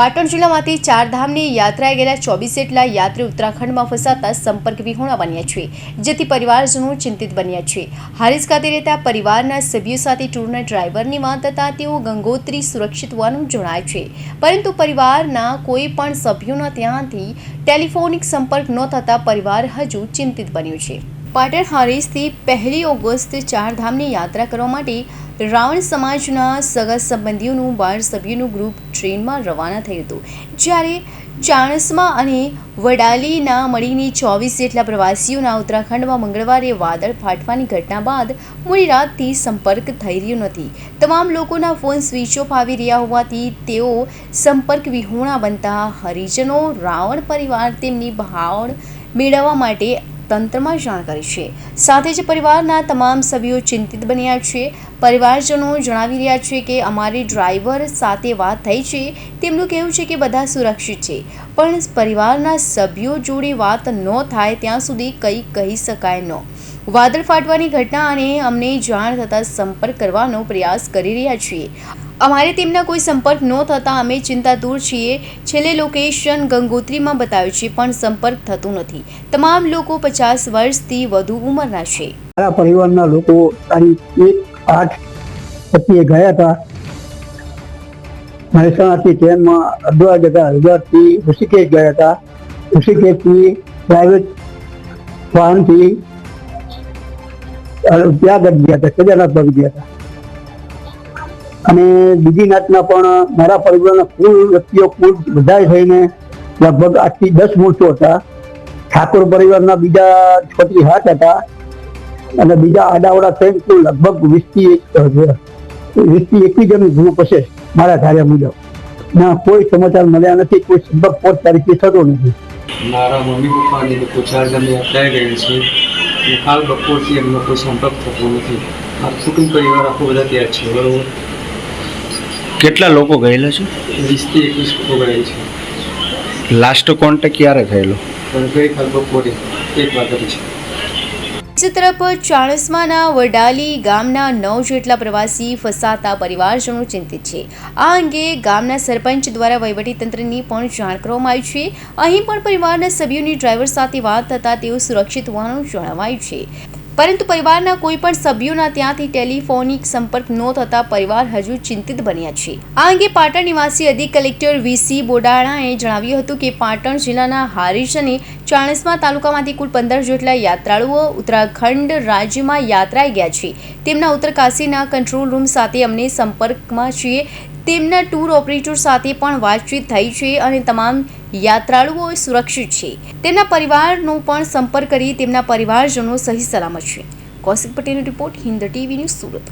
પાટણ જિલ્લામાંથી ચારધામની યાત્રાએ ગયેલા ચોવીસ જેટલા યાત્રી ઉત્તરાખંડમાં ફસાતા સંપર્ક વિહોણા બન્યા છે, જેથી પરિવારજનો ચિંતિત બન્યા છે. હારીસ ખાતે રહેતા પરિવારના સભ્યો સાથે ટૂરના ડ્રાઈવરની વાત થતાં તેઓ ગંગોત્રી સુરક્ષિત હોવાનું જણાય છે. પરંતુ પરિવારના કોઈ પણ સભ્યોના ત્યાંથી ટેલિફોનિક સંપર્ક ન થતાં પરિવાર હજુ ચિંતિત બન્યું છે. પાટણ હારીસથી પહેલી ઓગસ્ટ ચારધામની યાત્રા કરવા માટે રાવણ સમાજના સગા સંબંધીઓનું બાર સભ્યોનું ગ્રુપ ટ્રેનમાં રવાના થયું હતું. જ્યારે ચાણસમાં અને વડાલીના મળીને ચોવીસ જેટલા પ્રવાસીઓના ઉત્તરાખંડમાં મંગળવારે વાદળ ફાટવાની ઘટના બાદ મોડી રાતથી સંપર્ક થઈ રહ્યો નથી. તમામ લોકોના ફોન સ્વિચ ઓફ આવી રહ્યા હોવાથી તેઓ સંપર્ક વિહોણા બનતા હરિજનો, રાવણ પરિવાર તેમની ભાવણ મેળવવા માટે તંત્રમાં જાણ કરી છે. સાથે જ પરિવારના તમામ સભ્યો ચિંતિત બન્યા છે. પરિવારજનો જણાવી રહ્યા છે કે અમારી ડ્રાઈવર સાથે વાત થઈ છે. તેમનું કહેવું છે કે બધા સુરક્ષિત છે. પણ પરિવારના સભ્યો જોડે વાત ન થાય ત્યાં સુધી કંઈ કહી શકાય ન. વાદળ ફાટવાની ઘટના અને અમને જાણ થતાં સંપર્ક કરવાનો પ્રયાસ કરી રહ્યા છીએ. અમારે તેમના કોઈ સંપર્ક ન થતાં અમે ચિંતાતુર છીએ. છેલ્લે લોકેશન ગંગોત્રીમાં બતાવ્યું છે, પણ સંપર્ક થતું નથી. તમામ લોકો પચાસ વર્ષથી વધુ ઉંમરના છે. મારા પરિવારના લોકો તારીખ એક આઠ પતિએ ગયા હતા. મહેસાણાથી ટ્રેનમાં હરિદ્વાર જતા હરિદ્વારથી ઋષિકેશ ગયા હતા. ઋષિકેશથી પ્રાઇવેટ વાહનથી અ, ગઢ ગયા હતા કેદારનાથ ભાવી ગયા હતા. અને બીજી નાતના પણ મારા પરિવારના કુલ વ્યક્તિઓ કુલ બધા થઈને લગભગ આઠથી દસ મૂર્તો હતા. ઠાકોર પરિવારના બીજા છ થી હતા અને બીજા આડાવડા થઈને કુલ લગભગ વીસથી વીસથી એકવીસ જણ ગ્રુપ હશે મારા ધાર્યા મુજબ. ના કોઈ સમાચાર મળ્યા નથી કોઈ સંપર્ક પોત તારીખે થતો નથી. મારા મમ્મી પપ્પાને તો ચાર જણ અટકાઈ ગયેલ છે. કાલ બપોરથી એમનો કોઈ સંપર્ક થતો નથી. મારું કુટુંબ પરિવાર આખો બધા ત્યાં છે બરોબર? કેટલા લોકો ગયેલા છે? વીસથી એકવીસ લોકો ગયેલ છે. લાસ્ટ કોન્ટેક્ટ ક્યારે થયેલો? ગઈકાલ બપોરે એક વાગ્યા પછી. બીજી તરફ ચાણસ્માના વડાલી ગામના નવ જેટલા પ્રવાસી ફસાતા પરિવારજનો ચિંતિત છે. આ અંગે ગામના સરપંચ દ્વારા વહીવટીતંત્રની પણ જાણ કરવામાં આવી છે. અહીં પણ પરિવારના સભ્યોની ડ્રાઈવર સાથે વાત થતાં તેઓ સુરક્ષિત હોવાનું જણાવાયું છે. પરંતુ પરિવારના કોઈ પણ સભ્યોના ત્યાંથી ટેલિફોનિક સંપર્ક ન થતા પરિવાર હજુ ચિંતિત બન્યા છે. આ અંગે પાટણ નિવાસી અધિક કલેક્ટર વીસી બોડાણાએ જણાવ્યું હતું કે પાટણ જિલ્લાના હારીજ અને ચાણસ્મા તાલુકામાંથી કુલ પંદર જેટલા યાત્રાળુઓ ઉત્તરાખંડ રાજ્યમાં યાત્રાએ ગયા છે. તેમના ઉત્તરકાશીના કંટ્રોલ રૂમ સાથે અમને સંપર્કમાં છીએ. તેમના ટૂર ઓપરેટર સાથે પણ વાતચીત થઈ છે અને તમામ યાત્રાળુઓ સુરક્ષિત છે. તેમના પરિવારનો પણ સંપર્ક કરી તેમના પરિવારજનો સહી સલામત છે. કૌશિક પટેલનો report Hind TV news Surat.